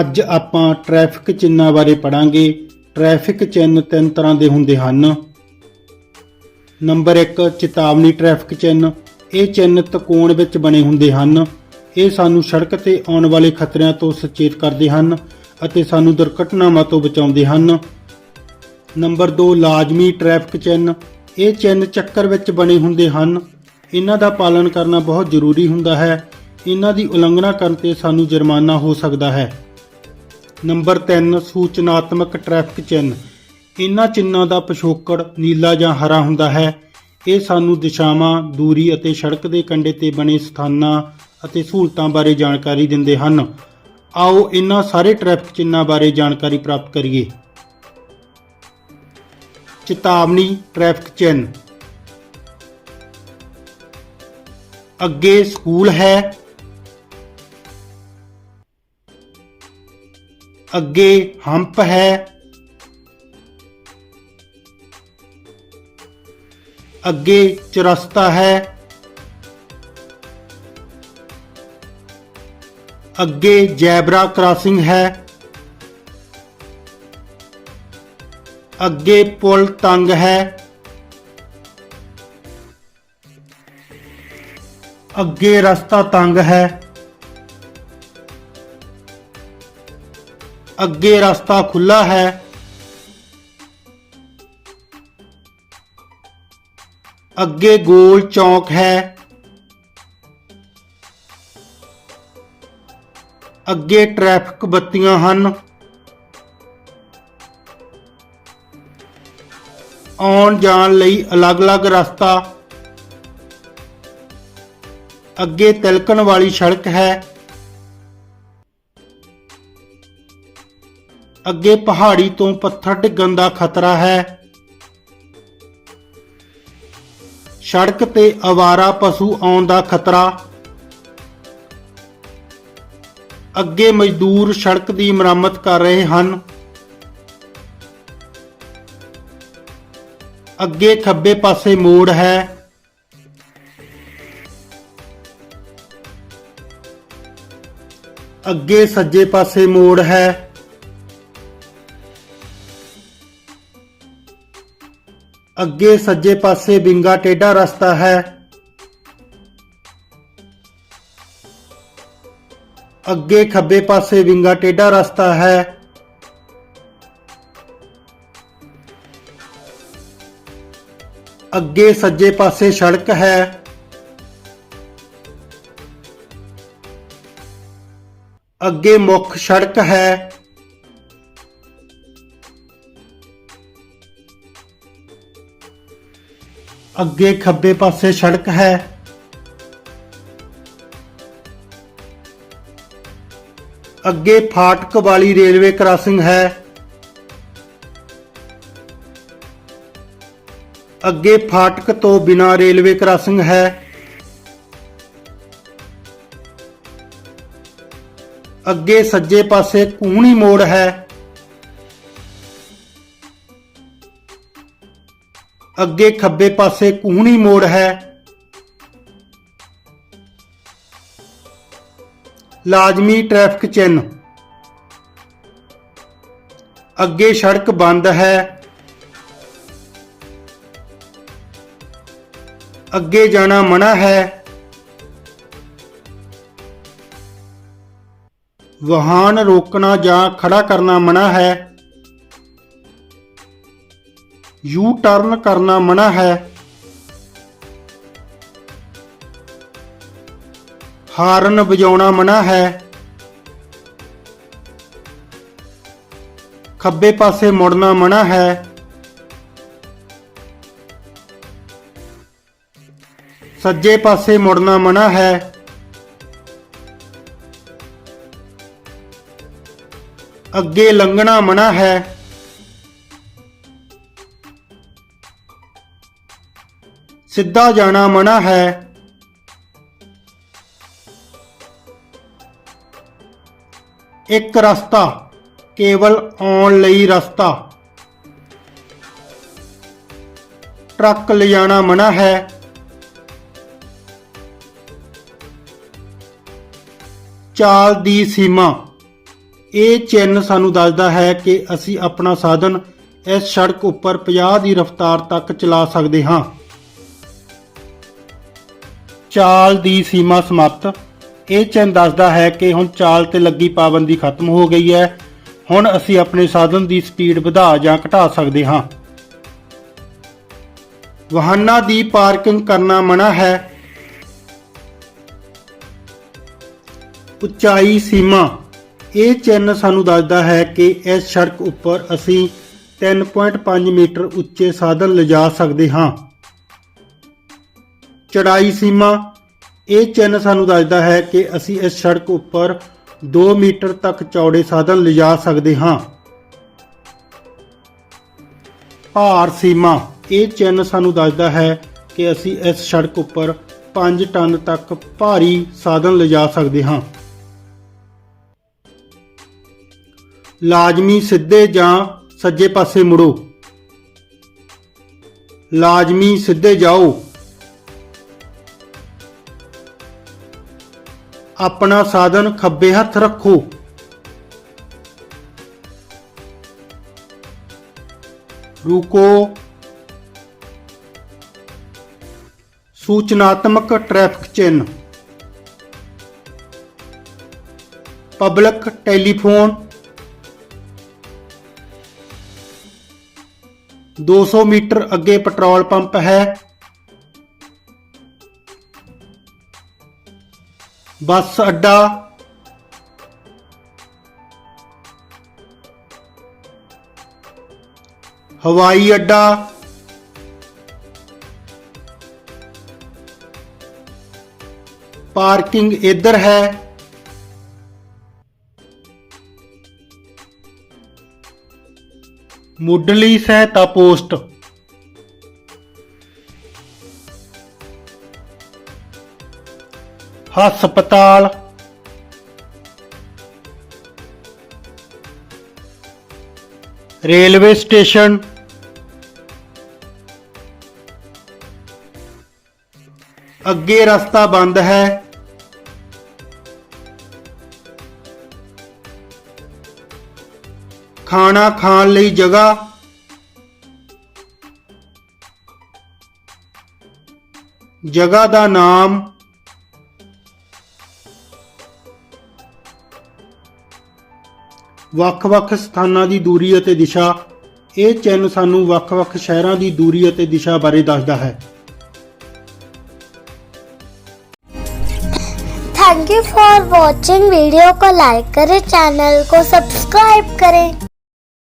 ਅੱਜ ਆਪਾਂ ਟ੍ਰੈਫਿਕ ਚਿੰਨ੍ਹਾਂ ਬਾਰੇ ਪੜਾਂਗੇ ਟ੍ਰੈਫਿਕ ਚਿੰਨ੍ਹ ਤਿੰਨ ਤਰ੍ਹਾਂ ਦੇ ਹੁੰਦੇ ਹਨ। ਨੰਬਰ 1 ਚੇਤਾਵਨੀ ਟ੍ਰੈਫਿਕ ਚਿੰਨ੍ਹ। ਇਹ ਚਿੰਨ੍ਹ ਤਕੋਣ ਵਿੱਚ ਬਣੇ ਹੁੰਦੇ ਹਨ। ਇਹ ਸਾਨੂੰ ਸੜਕ ਤੇ ਆਉਣ ਵਾਲੇ ਖਤਰਿਆਂ ਤੋਂ ਸੁਚੇਤ ਕਰਦੇ ਹਨ ਅਤੇ ਸਾਨੂੰ ਦੁਰਘਟਨਾਵਾਂ ਤੋਂ ਬਚਾਉਂਦੇ ਹਨ। ਨੰਬਰ 2 ਲਾਜ਼ਮੀ ਟ੍ਰੈਫਿਕ ਚਿੰਨ੍ਹ। ਇਹ ਚਿੰਨ੍ਹ ਚੱਕਰ ਵਿੱਚ ਬਣੇ ਹੁੰਦੇ ਹਨ। ਇਹਨਾਂ ਦਾ ਪਾਲਣ ਕਰਨਾ ਬਹੁਤ ਜ਼ਰੂਰੀ ਹੁੰਦਾ ਹੈ। ਇਹਨਾਂ ਦੀ ਉਲੰਘਣਾ ਕਰਨ ਤੇ ਸਾਨੂੰ ਜੁਰਮਾਨਾ ਹੋ ਸਕਦਾ ਹੈ। ਨੰਬਰ 3 ਸੂਚਨਾਤਮਕ ਟ੍ਰੈਫਿਕ ਚਿੰਨ੍ਹ। ਇਹਨਾਂ ਚਿੰਨਾਂ ਦਾ ਪਿਛੋਕੜ ਨੀਲਾ ਜਾਂ ਹਰਾ ਹੁੰਦਾ ਹੈ। ਇਹ ਸਾਨੂੰ ਦਿਸ਼ਾਵਾਂ, ਦੂਰੀ ਅਤੇ ਸੜਕ ਦੇ ਕੰਢੇ ਤੇ ਬਣੇ ਸਥਾਨਾਂ ਅਤੇ ਸਹੂਲਤਾਂ ਬਾਰੇ ਜਾਣਕਾਰੀ ਦਿੰਦੇ ਹਨ। ਆਓ ਇਹਨਾਂ ਸਾਰੇ ਟ੍ਰੈਫਿਕ ਚਿੰਨਾਂ ਬਾਰੇ ਜਾਣਕਾਰੀ ਪ੍ਰਾਪਤ ਕਰੀਏ। ਚੇਤਾਵਨੀ ਟ੍ਰੈਫਿਕ ਚਿੰਨ੍ਹ। ਅੱਗੇ ਸਕੂਲ ਹੈ ਅੱਗੇ ਹੰਪ ਹੈ। ਅੱਗੇ ਚਰਸਤਾ ਹੈ। ਅੱਗੇ ਜੈਬਰਾ ਕ੍ਰਾਸਿੰਗ ਹੈ। ਅੱਗੇ ਪੁਲ ਤੰਗ ਹੈ। ਅੱਗੇ ਰਸਤਾ ਤੰਗ ਹੈ। ਅੱਗੇ ਰਸਤਾ ਖੁੱਲਾ ਹੈ। ਅੱਗੇ ਗੋਲ ਚੌਕ ਹੈ। ਅੱਗੇ ਟ੍ਰੈਫਿਕ ਬੱਤੀਆਂ ਹਨ। ਆਉਣ ਜਾਣ ਲਈ ਅਲੱਗ-ਅਲੱਗ ਰਸਤਾ। ਅੱਗੇ ਤਿਲਕਣ ਵਾਲੀ ਸੜਕ ਹੈ। ਅੱਗੇ ਪਹਾੜੀ ਤੋਂ ਪੱਥਰ ਡਿੱਗਣ ਦਾ ਖਤਰਾ ਹੈ। ਸੜਕ ਤੇ ਅਵਾਰਾ ਪਸ਼ੂ ਆਉਣ ਦਾ ਖਤਰਾ। ਅੱਗੇ ਮਜ਼ਦੂਰ ਸੜਕ ਦੀ ਮੁਰੰਮਤ ਕਰ ਰਹੇ ਹਨ। ਅੱਗੇ ਖੱਬੇ ਪਾਸੇ ਮੋੜ ਹੈ। ਅੱਗੇ ਸੱਜੇ ਪਾਸੇ ਮੋੜ ਹੈ। ਅੱਗੇ ਸੱਜੇ ਪਾਸੇ ਵਿੰਗਾ ਟੇਢਾ ਰਸਤਾ ਹੈ। ਅੱਗੇ ਖੱਬੇ ਪਾਸੇ ਵਿੰਗਾ ਟੇਢਾ ਰਸਤਾ ਹੈ। ਅੱਗੇ ਸੱਜੇ ਪਾਸੇ ਸੜਕ ਹੈ। ਅੱਗੇ ਮੁੱਖ ਸੜਕ ਹੈ। ਅੱਗੇ ਖੱਬੇ ਪਾਸੇ ਸੜਕ ਹੈ। ਅੱਗੇ ਫਾਟਕ ਵਾਲੀ ਰੇਲਵੇ ਕ੍ਰਾਸਿੰਗ ਹੈ। ਅੱਗੇ ਫਾਟਕ ਤੋਂ ਬਿਨਾ ਰੇਲਵੇ ਕ੍ਰਾਸਿੰਗ ਹੈ। ਅੱਗੇ ਸੱਜੇ ਪਾਸੇ ਕੂਹਣੀ ਮੋੜ ਹੈ। ਅੱਗੇ ਖੱਬੇ ਪਾਸੇ ਕੂਹਣੀ ਮੋੜ ਹੈ। ਲਾਜ਼ਮੀ ਟ੍ਰੈਫਿਕ ਚਿੰਨ੍ਹ। ਅੱਗੇ ਸੜਕ ਬੰਦ ਹੈ। ਅੱਗੇ ਜਾਣਾ ਮਨਾ ਹੈ। ਵਾਹਨ ਰੋਕਣਾ ਜਾਂ ਖੜਾ ਕਰਨਾ ਮਨਾ ਹੈ। ਯੂ ਟਰਨ ਕਰਨਾ ਮਨਾ ਹੈ। ਹਾਰਨ ਵਜਾਉਣਾ ਮਨਾ ਹੈ। ਖੱਬੇ ਪਾਸੇ ਮੁੜਨਾ ਮਨਾ ਹੈ। ਸੱਜੇ ਪਾਸੇ ਮੁੜਨਾ ਮਨਾ ਹੈ। ਅੱਗੇ ਲੰਘਣਾ ਮਨਾ ਹੈ। ਸਿੱਧਾ ਜਾਣਾ ਮਨਾ ਹੈ। ਇੱਕ ਰਸਤਾ, ਕੇਵਲ ਆਉਣ ਲਈ ਰਸਤਾ। ਟਰੱਕ ਲਿਜਾਣਾ ਮਨਾ ਹੈ। ਚਾਲ ਦੀ ਸੀਮਾ। ਇਹ ਚਿੰਨ੍ਹ ਸਾਨੂੰ ਦੱਸਦਾ ਹੈ ਕਿ ਅਸੀਂ ਆਪਣਾ ਸਾਧਨ ਇਸ ਸੜਕ ਉੱਪਰ 50 ਦੀ ਰਫ਼ਤਾਰ ਤੱਕ ਚਲਾ ਸਕਦੇ ਹਾਂ। ਚਾਲ ਦੀ ਸੀਮਾ ਸਮਾਪਤ। ਇਹ ਚਿੰਨ੍ਹ ਦੱਸਦਾ ਹੈ ਕਿ ਹੁਣ ਚਾਲ ਤੇ ਲੱਗੀ ਪਾਬੰਦੀ ਖਤਮ ਹੋ ਗਈ ਹੈ। ਹੁਣ ਅਸੀਂ ਆਪਣੇ ਸਾਧਨ ਦੀ ਸਪੀਡ ਵਧਾ ਜਾਂ ਘਟਾ ਸਕਦੇ ਹਾਂ। ਵਾਹਨਾਂ ਦੀ ਪਾਰਕਿੰਗ ਕਰਨਾ ਮਨਾ ਹੈ। ਉਚਾਈ ਸੀਮਾ। ਇਹ ਚਿੰਨ੍ਹ ਸਾਨੂੰ ਦੱਸਦਾ ਹੈ ਕਿ ਇਸ ਸੜਕ ਉੱਪਰ ਅਸੀਂ 3.5 ਮੀਟਰ ਉੱਚੇ ਸਾਧਨ ਲਿਜਾ ਸਕਦੇ ਹਾਂ। ਚੜਾਈ ਸੀਮਾ, ਇਹ ਚਿੰਨ੍ਹ ਸਾਨੂੰ ਦੱਸਦਾ ਹੈ ਕਿ ਅਸੀਂ ਇਸ ਸੜਕ ਉੱਪਰ 2 ਮੀਟਰ ਤੱਕ ਚੌੜੇ ਸਾਧਨ ਲਿਜਾ ਸਕਦੇ ਹਾਂ। ਭਾਰ ਸੀਮਾ, ਇਹ ਚਿੰਨ੍ਹ ਸਾਨੂੰ ਦੱਸਦਾ ਹੈ ਕਿ ਅਸੀਂ ਇਸ ਸੜਕ ਉੱਪਰ 5 ਟਨ ਤੱਕ ਭਾਰੀ ਸਾਧਨ ਲਿਜਾ ਸਕਦੇ ਹਾਂ। ਲਾਜ਼ਮੀ ਸਿੱਧੇ ਜਾਂ ਸੱਜੇ ਪਾਸੇ ਮੁੜੋ। ਲਾਜ਼ਮੀ ਸਿੱਧੇ ਜਾਓ। ਆਪਣਾ ਸਾਧਨ ਖੱਬੇ ਹੱਥ ਰੱਖੋ। ਰੁਕੋ। ਸੂਚਨਾਤਮਕ ਟ੍ਰੈਫਿਕ ਚਿੰਨ੍ਹ। Public telephone. 200 ਮੀਟਰ ਅੱਗੇ ਪੈਟਰੋਲ ਪੰਪ ਹੈ। बस अड्डा। हवाई अड्डा। पार्किंग इधर है। मुडली सहायता पोस्ट। ਹਸਪਤਾਲ। Railway station. ਅੱਗੇ ਰਸਤਾ ਬੰਦ ਹੈ। ਖਾਣਾ ਖਾਣ ਲਈ ਜਗ੍ਹਾ। ਜਗ੍ਹਾ ਦਾ ਨਾਮ ਵੱਖ-ਵੱਖ ਸਥਾਨਾਂ ਦੀ ਦੂਰੀ ਅਤੇ ਦਿਸ਼ਾ ਇਹ ਚਿੰਨ੍ਹ ਸਾਨੂੰ ਵੱਖ-ਵੱਖ ਸ਼ਹਿਰਾਂ ਦੀ ਦੂਰੀ ਅਤੇ ਦਿਸ਼ਾ ਬਾਰੇ ਦੱਸਦਾ ਹੈ thank you for watching video को लाइक करें चैनल को सब्सक्राइब करें